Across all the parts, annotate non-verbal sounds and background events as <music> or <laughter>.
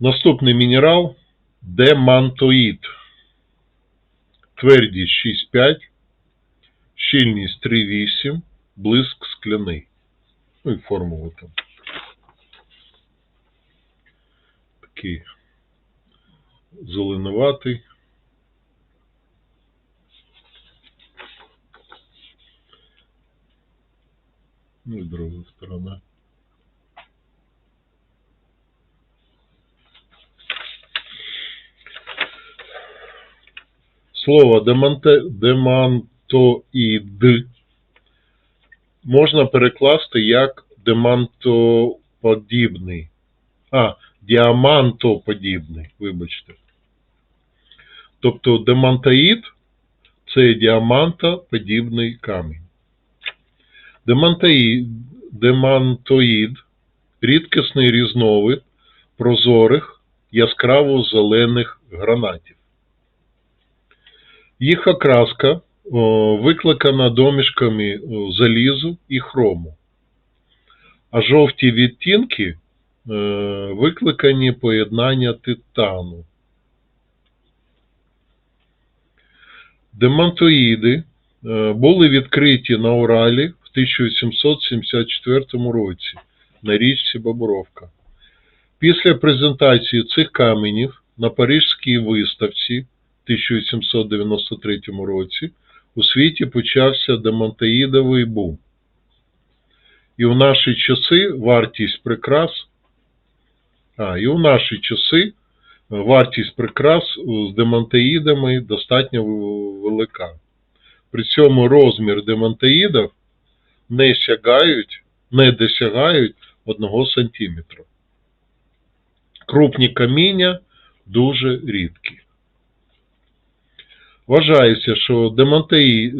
Наступний мінерал демантоїд. Твердість 6,5, щільність 3,8, блиск скляний. Ну і формула там. Такий зеленуватий. Ну і друга сторона. Слово демантоїд можна перекласти як демантоподібний. А, діамантоподібний, вибачте. Тобто демантоїд це діамантоподібний камінь. Демантоїд, рідкісний різновид прозорих яскраво-зелених гранатів. Їх окраска викликана домішками залізу і хрому, а жовті відтінки е, викликані поєднання титану. Демантоїди е, були відкриті на Уралі в 1774 році на річці Бобровка. Після презентації цих каменів на Парижській виставці в 1793 році у світі почався демонтаїдовий бум. І в наші часи вартість прикрас, а, і в наші часи вартість прикрас з демонтаїдами достатньо велика. При цьому розмір демонтаїдів не сягають, не досягають 1 см. Крупні каміння дуже рідкі. Вважається, що демонтаїд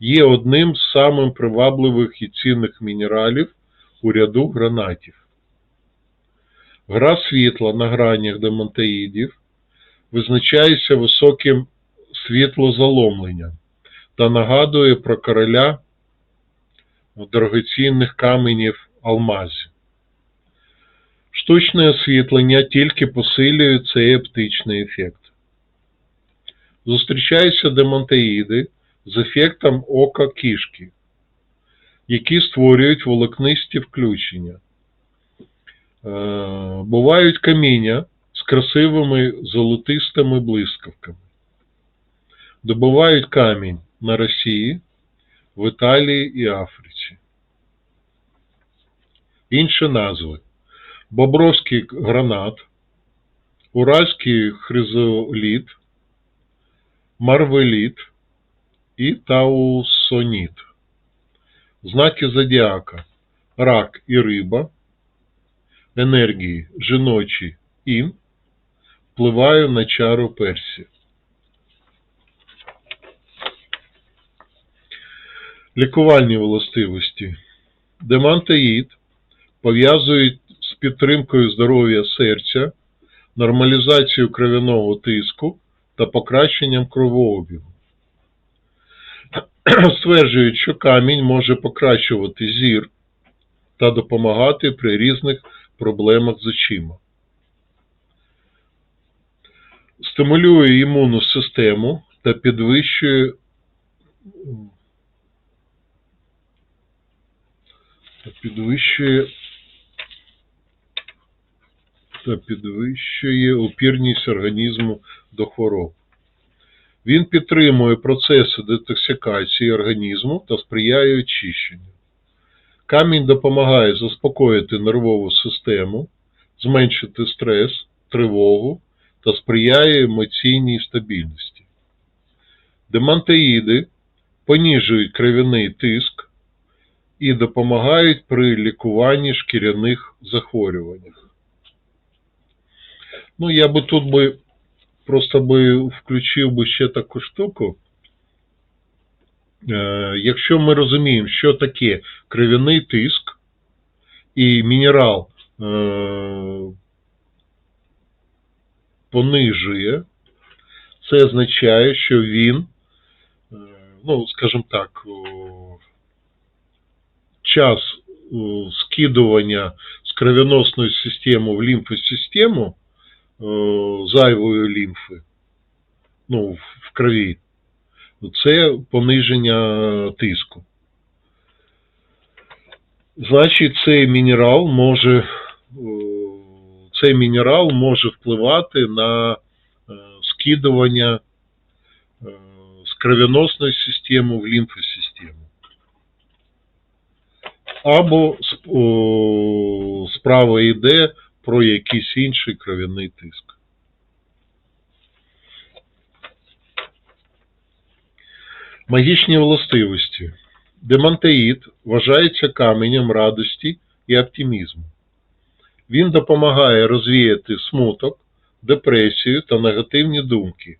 є одним з самих привабливих і цінних мінералів у ряду гранатів. Гра світла на гранях демонтаїдів визначається високим світлозаломленням та нагадує про короля дорогоцінних каменів алмазів. Штучне освітлення тільки посилює цей оптичний ефект. Зустрічаються демонтаїди з ефектом ока кішки, які створюють волокнисті включення. Е, Бувають каміння з красивими золотистими блискавками. Добувають камінь на Росії, в Італії і Африці. Інші назви Бобровський гранат, Уральський хризоліт, Марвеліт і Таусоніт. Знаки зодіака Рак і Риба, енергії жіночі Ін, впливаю на чару Персі. Лікувальні властивості. Демантаїд пов'язують з підтримкою здоров'я серця, нормалізацією кров'яного тиску та покращенням кровообігу. <clears throat> Стверджують, що камінь може покращувати зір та допомагати при різних проблемах з очима. Стимулює імунну систему та підвищує та підвищує та підвищує опірність організму до хвороб. Він підтримує процеси детоксикації організму та сприяє очищенню. Камінь допомагає заспокоїти нервову систему, зменшити стрес, тривогу та сприяє емоційній стабільності. Демантеїди поніжують кров'яний тиск і допомагають при лікуванні шкіряних захворюваннях. Ну, я би тут би просто би включив би ще таку штуку. Е, Якщо ми розуміємо, що таке кров'яний тиск і мінерал е, понижує, це означає, що він, е, ну, скажімо так, час скидування з кровоносної системи в лімфосистему зайвої лімфи, ну, в- крові, це пониження тиску. Значить, цей мінерал може, е, цей мінерал може впливати на е, скидування е, з кровоносної системи в лімфосистему. Або справа йде про якийсь інший кров'яний тиск. Магічні властивості. Демантеїд вважається каменем радості і оптимізму. Він допомагає розвіяти смуток, депресію та негативні думки,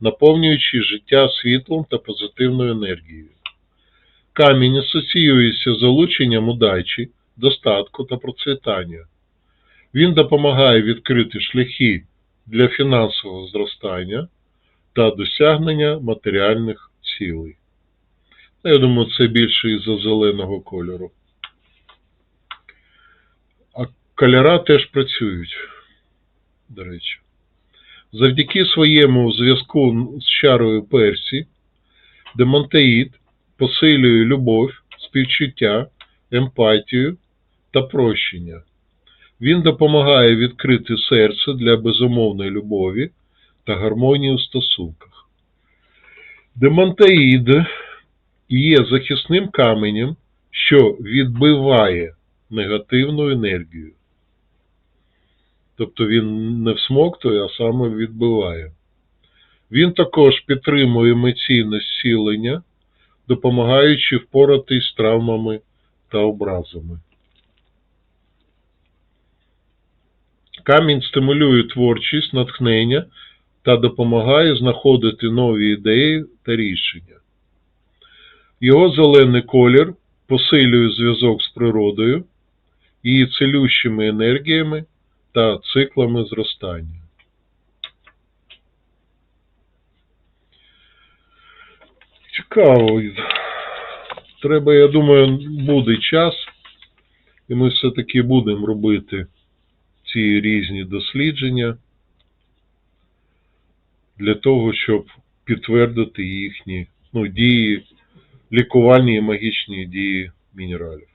наповнюючи життя світлом та позитивною енергією. Камінь асоціюється з залученням удачі, достатку та процвітання. Він допомагає відкрити шляхи для фінансового зростання та досягнення матеріальних цілей. Ну, Я думаю, це більше із-за зеленого кольору. А кольора теж працюють, до речі. Завдяки своєму зв'язку з чарою Персі, демонтеїд посилює любов, співчуття, емпатію та прощення. Він допомагає відкрити серце для безумовної любові та гармонії у стосунках. Демонтеїд є захисним каменем, що відбиває негативну енергію. Тобто він не всмоктує, а саме відбиває. Він також підтримує емоційне зцілення, допомагаючи впоратись з травмами та образами. Камінь стимулює творчість, натхнення та допомагає знаходити нові ідеї та рішення. Його зелений колір посилює зв'язок з природою, її цілющими енергіями та циклами зростання. Цікаво. Треба, я думаю, буде час, і ми все-таки будемо робити ці різні дослідження для того, щоб підтвердити їхні ну, дії, лікувальні і магічні дії мінералів.